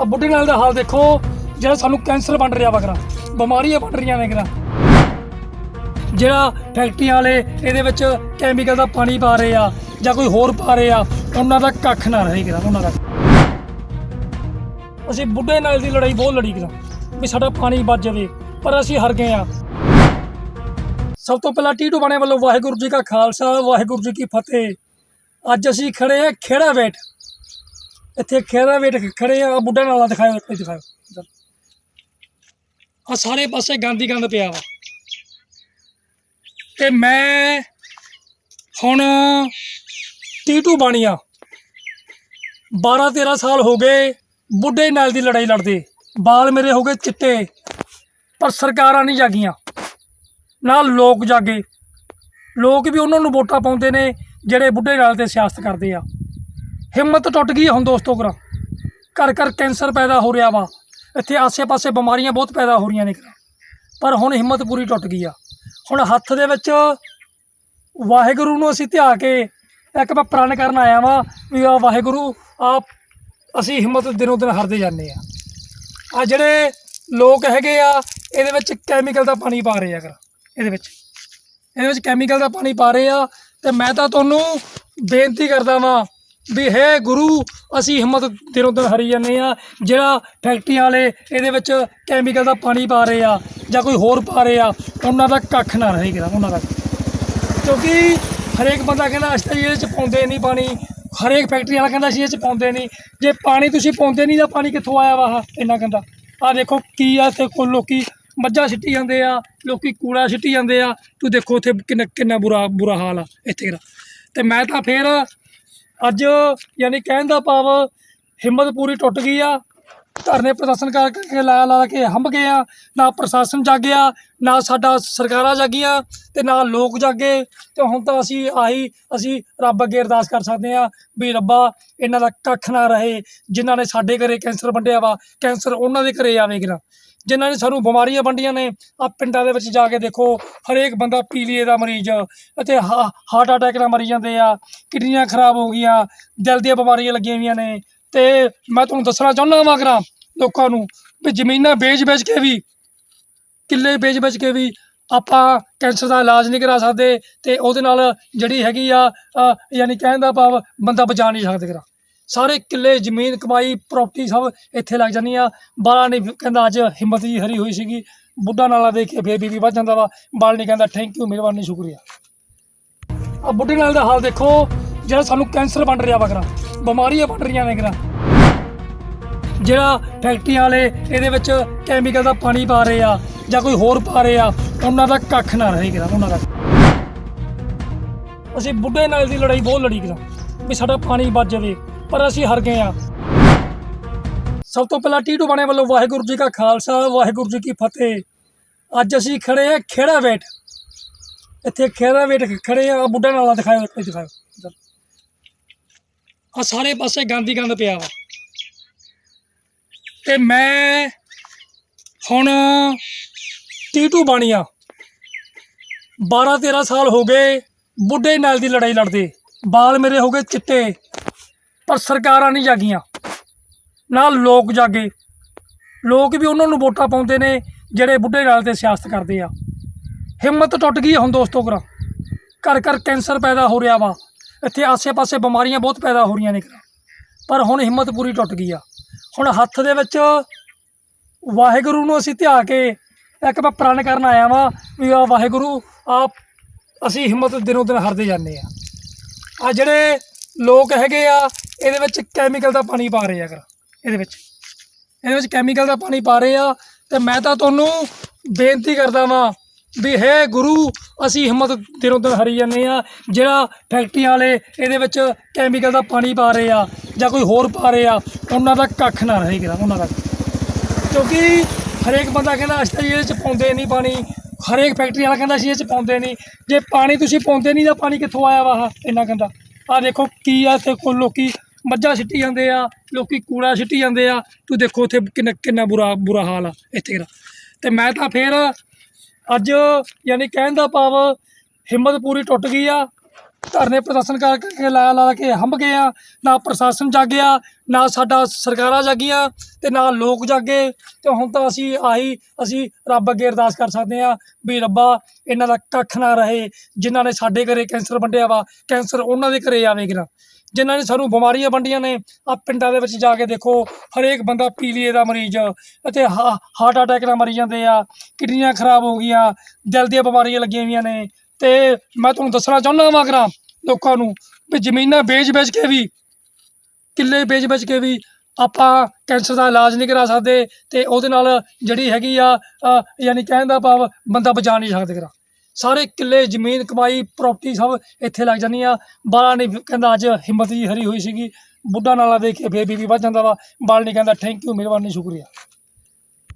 ਆ ਬੁੱਢੇ ਨਾਲ ਦਾ ਹਾਲ ਦੇਖੋ, ਜਿਹੜਾ ਸਾਨੂੰ ਕੈਂਸਰ ਬਣ ਰਿਹਾ ਵਾ ਬਿਮਾਰੀਆਂ ਬਣ ਰਹੀਆਂ ਨੇ ਕਰਾ ਜਿਹੜਾ ਫੈਕਟਰੀਆਂ ਵਾਲੇ ਇਹਦੇ ਵਿੱਚ ਕੈਮੀਕਲ ਦਾ ਪਾਣੀ ਪਾ ਰਹੇ ਆ, ਜਾਂ ਕੋਈ ਹੋਰ ਪਾ ਰਹੇ ਆ, ਉਹਨਾਂ ਦਾ ਕੱਖ ਨਾ ਰਹੇ ਕਰਾ ਉਹਨਾਂ ਦਾ। ਅਸੀਂ ਬੁੱਢੇ ਨਾਲ ਦੀ ਲੜਾਈ ਬਹੁਤ ਲੜੀ ਕਰਾ ਵੀ ਸਾਡਾ ਪਾਣੀ ਬਚ ਜਾਵੇ, ਪਰ ਅਸੀਂ ਹਾਰ ਗਏ ਆ। ਸਭ ਤੋਂ ਪਹਿਲਾਂ ਟੀਟੂ ਬਾਣੇ ਵੱਲੋਂ ਵਾਹਿਗੁਰੂ ਜੀ ਕਾ ਖਾਲਸਾ, ਵਾਹਿਗੁਰੂ ਜੀ ਕੀ ਫਤਿਹ। ਅੱਜ ਅਸੀਂ ਖੜੇ ਆ ਖੇੜਾ ਬੈਠ। ਇੱਥੇ ਖੇੜਾ ਵੇਟ ਖੜੇ ਆ ਬੁੱਢਾ ਨਾਲਾ ਦਿਖਾਓ ਇੱਥੇ ਦਿਖਾਓ ਆ ਸਾਰੇ ਪਾਸੇ ਗੰਦ ਗੰਦ ਪਿਆ ਵਾ। ਤੇ ਮੈਂ ਹੁਣ ਟੀਟੂ ਬਾਣੀਆ 12 13 ਸਾਲ ਹੋ ਗਏ ਬੁੱਢੇ ਨਾਲ ਦੀ ਲੜਾਈ ਲੜਦੇ ਬਾਲ ਮੇਰੇ ਹੋ ਗਏ ਚਿੱਟੇ, ਪਰ ਸਰਕਾਰਾਂ ਨਹੀਂ ਜਾਗੀਆਂ। ਨਾਲ ਲੋਕ ਜਾਗੇ। ਲੋਕ ਵੀ ਉਹਨਾਂ ਨੂੰ ਵੋਟਾਂ ਪਾਉਂਦੇ ਨੇ, ਜਿਹੜੇ ਬੁੱਢੇ ਨਾਲ ਤੇ ਸਿਆਸਤ ਕਰਦੇ ਆ। ਹਿੰਮਤ ਟੁੱਟ ਗਈ ਹੈ ਹੁਣ ਦੋਸਤੋ ਕਰਾ। ਘਰ ਘਰ ਕੈਂਸਰ ਪੈਦਾ ਹੋ ਰਿਹਾ ਵਾ। ਇੱਥੇ ਆਸੇ-ਪਾਸੇ ਬਿਮਾਰੀਆਂ ਬਹੁਤ ਪੈਦਾ ਹੋ ਰਹੀਆਂ ਨੇ ਕਰਾ। ਪਰ ਹੁਣ ਹਿੰਮਤ ਪੂਰੀ ਟੁੱਟ ਗਈ ਆ। ਹੁਣ ਹੱਥ ਦੇ ਵਿੱਚ ਵਾਹਿਗੁਰੂ ਨੂੰ ਅਸੀਂ ਧਿਆ ਕੇ ਇੱਕ ਮੈਂ ਪ੍ਰਣ ਕਰਨ ਆਇਆ ਵਾਂ ਵੀ ਆ ਵਾਹਿਗੁਰੂ, ਆਪ ਅਸੀਂ ਹਿੰਮਤ ਦਿਨੋਂ ਦਿਨ ਹਾਰਦੇ ਜਾਂਦੇ ਆ। ਆ ਜਿਹੜੇ ਲੋਕ ਹੈਗੇ ਆ, ਇਹਦੇ ਵਿੱਚ ਕੈਮੀਕਲ ਦਾ ਪਾਣੀ ਪਾ ਰਹੇ ਆ ਕਰ। ਇਹਦੇ ਵਿੱਚ। ਇਹਦੇ ਵਿੱਚ ਕੈਮੀਕਲ ਦਾ ਪਾਣੀ ਪਾ ਰਹੇ ਆ ਤੇ ਮੈਂ ਤਾਂ ਤੁਹਾਨੂੰ ਬੇਨਤੀ ਕਰਦਾ ਵਾਂ ਵੀ ਹੈ ਗੁਰੂ, ਅਸੀਂ ਹਿੰਮਤ ਦਿਨੋਂ ਦਿਨ ਹਰੀ ਜਾਂਦੇ ਆ ਜਿਹੜਾ ਫੈਕਟਰੀਆਂ ਵਾਲੇ ਇਹਦੇ ਵਿੱਚ ਕੈਮੀਕਲ ਦਾ ਪਾਣੀ ਪਾ ਰਹੇ ਆ ਜਾਂ ਕੋਈ ਹੋਰ ਪਾ ਰਹੇ ਆ, ਉਹਨਾਂ ਦਾ ਕੱਖ ਨਾ ਰਹੇ ਕਿਰਾ ਉਹਨਾਂ ਦਾ। ਕਿਉਂਕਿ ਹਰੇਕ ਬੰਦਾ ਕਹਿੰਦਾ, ਅਸੀਂ ਤਾਂ ਇਹਦੇ ਚ ਪਾਉਂਦੇ ਨਹੀਂ ਪਾਣੀ। ਹਰੇਕ ਫੈਕਟਰੀ ਵਾਲਾ ਕਹਿੰਦਾ, ਅਸੀਂ ਇਹ ਚ ਪਾਉਂਦੇ ਨਹੀਂ। ਜੇ ਪਾਣੀ ਤੁਸੀਂ ਪਾਉਂਦੇ ਨਹੀਂ ਤਾਂ ਪਾਣੀ ਕਿੱਥੋਂ ਆਇਆ ਵਾ ਆਹ? ਇੰਨਾ ਕਹਿੰਦਾ। ਆ ਦੇਖੋ ਕੀ ਆ ਇੱਥੇ ਕੋ ਲੋਕੀ ਮੱਝਾਂ ਸਿੱਟੀ ਜਾਂਦੇ ਆ, ਲੋਕੀ ਕੂੜਾ ਸਿੱਟੀ ਜਾਂਦੇ ਆ। ਤੂੰ ਦੇਖੋ ਉੱਥੇ ਕਿੰਨਾ ਕਿੰਨਾ ਬੁਰਾ ਬੁਰਾ ਹਾਲ ਆ ਇੱਥੇ ਦਾ ਤੇ ਮੈਂ ਤਾਂ ਫੇਰ ਅੱਜ ਯਾਨੀ ਕਹਿਣ ਦਾ ਭਾਵ ਹਿੰਮਤ ਪੂਰੀ ਟੁੱਟ ਗਈ ਆ। ਧਰਨੇ ਪ੍ਰਦਰਸ਼ਨ ਕਰ ਕਰਕੇ ਲਾ ਲਾ ਕੇ ਹੰਭ ਗਏ ਆ। ਨਾ ਪ੍ਰਸ਼ਾਸਨ ਜਾਗਿਆ, ਨਾ ਸਾਡਾ ਸਰਕਾਰਾਂ ਜਾਗੀਆਂ ਤੇ ਨਾ ਲੋਕ ਜਾਗੇ। ਤੇ ਹੁਣ ਤਾਂ ਅਸੀਂ ਆਹੀ, ਅਸੀਂ ਰੱਬ ਅੱਗੇ ਅਰਦਾਸ ਕਰ ਸਕਦੇ ਆ ਵੀ ਰੱਬਾ ਇਹਨਾਂ ਦਾ ਕੱਖ ਨਾ ਰਹੇ, ਜਿਨ੍ਹਾਂ ਨੇ ਸਾਡੇ ਘਰੇ ਕੈਂਸਰ ਵੰਡਿਆ ਵਾ, ਕੈਂਸਰ ਉਹਨਾਂ ਦੇ ਘਰੇ ਆਵੇਗਾ। ਜਿਨ੍ਹਾਂ ਨੇ ਸਾਨੂੰ ਬਿਮਾਰੀਆਂ ਵੰਡੀਆਂ ਨੇ ਆ ਪਿੰਡਾਂ ਦੇ ਵਿੱਚ ਜਾ ਕੇ ਦੇਖੋ, ਹਰੇਕ ਬੰਦਾ ਪੀਲੀਏ ਦਾ ਮਰੀਜ਼, ਅਤੇ ਹਾ- ਹਾਰਟ ਅਟੈਕ ਨਾਲ ਮਰੀ ਜਾਂਦੇ ਆ, ਕਿਡਨੀਆਂ ਖਰਾਬ ਹੋ ਗਈਆਂ, ਦਿਲ ਦੀਆਂ ਬਿਮਾਰੀਆਂ ਲੱਗੀਆਂ ਹੋਈਆਂ ਨੇ। ਤੇ ਮੈਂ ਤੁਹਾਨੂੰ ਦੱਸਣਾ ਚਾਹੁੰਦਾ ਵਾਂ ਕਰਾਂ ਲੋਕਾਂ ਨੂੰ ਵੀ ਜ਼ਮੀਨਾਂ ਵੇਚ-ਵੇਚ ਕੇ ਵੀ, ਕਿੱਲੇ ਵੇਚ-ਵੇਚ ਕੇ ਵੀ ਆਪਾਂ ਕੈਂਸਰ ਦਾ ਇਲਾਜ ਨਹੀਂ ਕਰਾ ਸਕਦੇ, ਤੇ ਉਹਦੇ ਨਾਲ ਜਿਹੜੀ ਹੈਗੀ ਆ ਯਾਨੀ ਕਹਿਣ ਦਾ ਭਾਵ ਬੰਦਾ ਬਚਾ ਨਹੀਂ ਸਕਦੇ। ਕਰਾ ਸਾਰੇ ਕਿੱਲੇ, ਜ਼ਮੀਨ, ਕਮਾਈ ਪ੍ਰਾਪਰਟੀ ਸਭ ਇੱਥੇ ਲੱਗ ਜਾਂਦੀ ਆ। ਬਾਲਾ ਨੇ ਕਹਿੰਦਾ ਅੱਜ ਹਿੰਮਤ ਜੀ ਹਰੀ ਹੋਈ ਸੀਗੀ। ਬੁੱਢਾ ਨਾਲਾ ਦੇਖ ਕੇ ਫੇਰ ਬੀਬੀ ਵੱਧ ਜਾਂਦਾ ਵਾ। ਬਾਲ ਨੇ ਕਹਿੰਦਾ ਥੈਂਕ ਯੂ ਮਿਹਰਬਾਨੀ, ਸ਼ੁਕਰੀਆ। ਆ ਬੁੱਢੇ ਨਾਲ ਦਾ ਹਾਲ ਦੇਖੋ, ਜਿਹੜਾ ਸਾਨੂੰ ਕੈਂਸਰ ਬਣ ਰਿਹਾ ਵਾ ਕਰਾ ਬਿਮਾਰੀਆਂ ਬਣ ਰਹੀਆਂ ਨੇ ਕਰਾ ਜਿਹੜਾ ਫੈਕਟਰੀਆਂ ਵਾਲੇ ਇਹਦੇ ਵਿੱਚ ਕੈਮੀਕਲ ਦਾ ਪਾਣੀ ਪਾ ਰਹੇ ਆ, ਜਾਂ ਕੋਈ ਹੋਰ ਪਾ ਰਹੇ ਆ, ਉਹਨਾਂ ਦਾ ਕੱਖ ਨਾ ਰਹੇ ਕਰਾ, ਉਹਨਾਂ ਦਾ। ਅਸੀਂ ਬੁੱਢੇ ਨਾਲ ਦੀ ਲੜਾਈ ਬਹੁਤ ਲੜੀ ਕਰਾ, ਵੀ ਸਾਡਾ ਪਾਣੀ ਬਚ ਜਾਵੇ। ਪਰ ਅਸੀਂ ਹਾਰ ਗਏ ਆ ਸਭ ਤੋਂ ਪਹਿਲਾਂ ਟੀਟੂ ਬਾਣੇ ਵੱਲੋਂ ਵਾਹਿਗੁਰੂ ਜੀ ਕਾ ਖਾਲਸਾ, ਵਾਹਿਗੁਰੂ ਜੀ ਕੀ ਫਤਿਹ। ਅੱਜ ਅਸੀਂ ਖੜੇ ਆ ਖੇੜਾ ਵੇਟ। ਇੱਥੇ ਖੇੜਾ ਵੇਟ ਖੜੇ ਆ ਆਹ ਬੁੱਢਾ ਨਾਲਾ ਦਿਖਾਓ ਇੱਥੇ ਦਿਖਾਓ ਆ ਸਾਰੇ ਪਾਸੇ ਗੰਦ ਗੰਦ ਪਿਆ ਵਾ। ਤੇ ਮੈਂ ਹੁਣ ਟੀਟੂ ਬਾਣੀਆ 12 13 ਸਾਲ ਹੋ ਗਏ ਬੁੱਢੇ ਨਾਲ ਦੀ ਲੜਾਈ ਲੜਦੇ। ਬਾਲ ਮੇਰੇ ਹੋ ਗਏ ਚਿੱਟੇ। ਪਰ ਸਰਕਾਰਾਂ ਨਹੀਂ ਜਾਗੀਆਂ। ਨਾਲ ਲੋਕ ਜਾਗੇ। ਲੋਕ ਵੀ ਉਹਨਾਂ ਨੂੰ ਵੋਟਾਂ ਪਾਉਂਦੇ ਨੇ, ਜਿਹੜੇ ਬੁੱਢੇ ਨਾਲ ਤੇ ਸਿਆਸਤ ਕਰਦੇ ਆ। ਹਿੰਮਤ ਟੁੱਟ ਗਈ ਹੈ ਹੁਣ ਦੋਸਤੋ ਕਰਾ ਘਰ ਘਰ ਕੈਂਸਰ ਪੈਦਾ ਹੋ ਰਿਹਾ ਵਾ। ਇੱਥੇ ਆਸੇ-ਪਾਸੇ ਬਿਮਾਰੀਆਂ ਬਹੁਤ ਪੈਦਾ ਹੋ ਰਹੀਆਂ ਨੇ ਕਰਾ ਪਰ ਹੁਣ ਹਿੰਮਤ ਪੂਰੀ ਟੁੱਟ ਗਈ ਆ। ਹੁਣ ਹੱਥ ਦੇ ਵਿੱਚ ਵਾਹਿਗੁਰੂ ਨੂੰ ਅਸੀਂ ਧਿਆ ਕੇ ਇੱਕ ਮੈਂ ਪ੍ਰਣ ਕਰਨ ਆਇਆ ਵਾਂ ਵੀ ਆ ਵਾਹਿਗੁਰੂ, ਆਪ ਅਸੀਂ ਹਿੰਮਤ ਦਿਨੋਂ ਦਿਨ ਹਾਰਦੇ ਜਾਂਦੇ ਆ। ਆ ਜਿਹੜੇ ਲੋਕ ਹੈਗੇ ਆ ਇਹਦੇ ਵਿੱਚ ਕੈਮੀਕਲ ਦਾ ਪਾਣੀ ਪਾ ਰਹੇ ਆ ਕਰ ਇਹਦੇ ਵਿੱਚ। ਇਹਦੇ ਵਿੱਚ ਕੈਮੀਕਲ ਦਾ ਪਾਣੀ ਪਾ ਰਹੇ ਆ ਤੇ ਮੈਂ ਤਾਂ ਤੁਹਾਨੂੰ ਬੇਨਤੀ ਕਰਦਾ ਵਾਂ ਵੀ ਹੈ ਗੁਰੂ, ਅਸੀਂ ਹਿੰਮਤ ਦਿਨੋਂ ਦਿਨ ਹਰੀ ਜਾਂਦੇ ਆ ਜਿਹੜਾ ਫੈਕਟਰੀ ਵਾਲੇ ਇਹਦੇ ਵਿੱਚ ਕੈਮੀਕਲ ਦਾ ਪਾਣੀ ਪਾ ਰਹੇ ਆ ਜਾਂ ਕੋਈ ਹੋਰ ਪਾ ਰਹੇ ਆ, ਉਹਨਾਂ ਦਾ ਕੱਖ ਨਾ ਰਹੇਗਾ ਉਹਨਾਂ ਦਾ। ਕਿਉਂਕਿ ਹਰੇਕ ਬੰਦਾ ਕਹਿੰਦਾ ਅਸੀਂ ਤਾਂ ਇਹਦੇ ਚ ਪਾਉਂਦੇ ਨਹੀਂ ਪਾਣੀ, ਹਰੇਕ ਫੈਕਟਰੀ ਵਾਲਾ ਕਹਿੰਦਾ ਅਸੀਂ ਇਹ ਚ ਪਾਉਂਦੇ ਨਹੀਂ। ਜੇ ਪਾਣੀ ਤੁਸੀਂ ਪਾਉਂਦੇ ਨਹੀਂ ਤਾਂ ਪਾਣੀ ਕਿੱਥੋਂ ਆਇਆ ਵਾ ਆਹ ਇੰਨਾ ਕਹਿੰਦਾ ਆ ਦੇਖੋ ਕੀ ਆ ਤੇ ਕੋ ਲੋਕੀ ਮੱਝਾਂ ਸਿੱਟੀ ਜਾਂਦੇ ਆ, ਲੋਕੀ ਕੂੜਾ ਸਿੱਟੀ ਜਾਂਦੇ ਆ। ਤੂੰ ਦੇਖੋ ਉੱਥੇ ਕਿੰਨਾ ਕਿੰਨਾ ਬੁਰਾ ਬੁਰਾ ਹਾਲ ਆ ਇੱਥੇ ਦਾ। ਤੇ ਮੈਂ ਤਾਂ ਫੇਰ ਅੱਜ ਯਾਨੀ ਕਹਿਣ ਦਾ ਭਾਵ ਹਿੰਮਤ ਪੂਰੀ ਟੁੱਟ ਗਈ ਆ। ਧਰਨੇ ਪ੍ਰਦਰਸ਼ਨ ਕਰ ਕਰਕੇ ਲਾ ਲਾ ਕੇ ਹੰਭ ਗਏ ਆ। ਨਾ ਪ੍ਰਸ਼ਾਸਨ ਜਾਗਿਆ, ਨਾ ਸਾਡਾ ਸਰਕਾਰਾਂ ਜਾਗੀਆਂ ਤੇ ਨਾ ਲੋਕ ਜਾਗੇ। ਤੇ ਹੁਣ ਤਾਂ ਅਸੀਂ ਆਹੀ, ਅਸੀਂ ਰੱਬ ਅੱਗੇ ਅਰਦਾਸ ਕਰ ਸਕਦੇ ਆ ਵੀ ਰੱਬਾ ਇਹਨਾਂ ਦਾ ਕੱਖ ਨਾ ਰਹੇ, ਜਿਨ੍ਹਾਂ ਨੇ ਸਾਡੇ ਘਰੇ ਕੈਂਸਰ ਵੰਡਿਆ ਵਾ, ਕੈਂਸਰ ਉਹਨਾਂ ਦੇ ਘਰੇ ਆਵੇਗਾ ਜਿਨ੍ਹਾਂ ਨੇ ਸਾਨੂੰ ਬਿਮਾਰੀਆਂ ਵੰਡੀਆਂ ਨੇ ਆ ਪਿੰਡਾਂ ਦੇ ਵਿੱਚ ਜਾ ਕੇ ਦੇਖੋ, ਹਰੇਕ ਬੰਦਾ ਪੀਲੀਏ ਦਾ ਮਰੀਜ਼ ਅਤੇ ਹਾ- ਹਾਰਟ ਅਟੈਕ ਨਾਲ ਮਰੀ ਜਾਂਦੇ ਆ, ਕਿਡਨੀਆਂ ਖਰਾਬ ਹੋ ਗਈਆਂ, ਦਿਲ ਦੀਆਂ ਬਿਮਾਰੀਆਂ ਲੱਗੀਆਂ ਹੋਈਆਂ ਨੇ। ਤੇ ਮੈਂ ਤੁਹਾਨੂੰ ਦੱਸਣਾ ਚਾਹੁੰਦਾ ਵਾਂ ਕਰਾਂ ਲੋਕਾਂ ਨੂੰ ਵੀ ਜ਼ਮੀਨਾਂ ਵੇਚ-ਵੇਚ ਕੇ ਵੀ, ਕਿੱਲੇ ਵੇਚ-ਵੇਚ ਕੇ ਵੀ ਆਪਾਂ ਕੈਂਸਰ ਦਾ ਇਲਾਜ ਨਹੀਂ ਕਰਾ ਸਕਦੇ ਤੇ ਉਹਦੇ ਨਾਲ ਜਿਹੜੀ ਹੈਗੀ ਆ ਯਾਨੀ ਕਹਿਣ ਦਾ ਭਾਵ ਬੰਦਾ ਬਚਾ ਨਹੀਂ ਸਕਦੇ ਕਰਾ ਸਾਰੇ ਕਿੱਲੇ, ਜ਼ਮੀਨ, ਕਮਾਈ ਪ੍ਰਾਪਰਟੀ ਸਭ ਇੱਥੇ ਲੱਗ ਜਾਂਦੀ ਆ। ਬਾਲਾ ਨਹੀਂ ਕਹਿੰਦਾ ਅੱਜ ਹਿੰਮਤ ਜੀ ਹਰੀ ਹੋਈ ਸੀਗੀ। ਬੁੱਢਾ ਨਾਲਾ ਦੇਖ ਕੇ ਫੇਰ ਬੀਬੀ ਵੱਧ ਜਾਂਦਾ ਵਾ। ਬਾਲ ਨਹੀਂ ਕਹਿੰਦਾ ਥੈਂਕ ਯੂ ਮਿਹਰਬਾਨੀ, ਸ਼ੁਕਰੀਆ।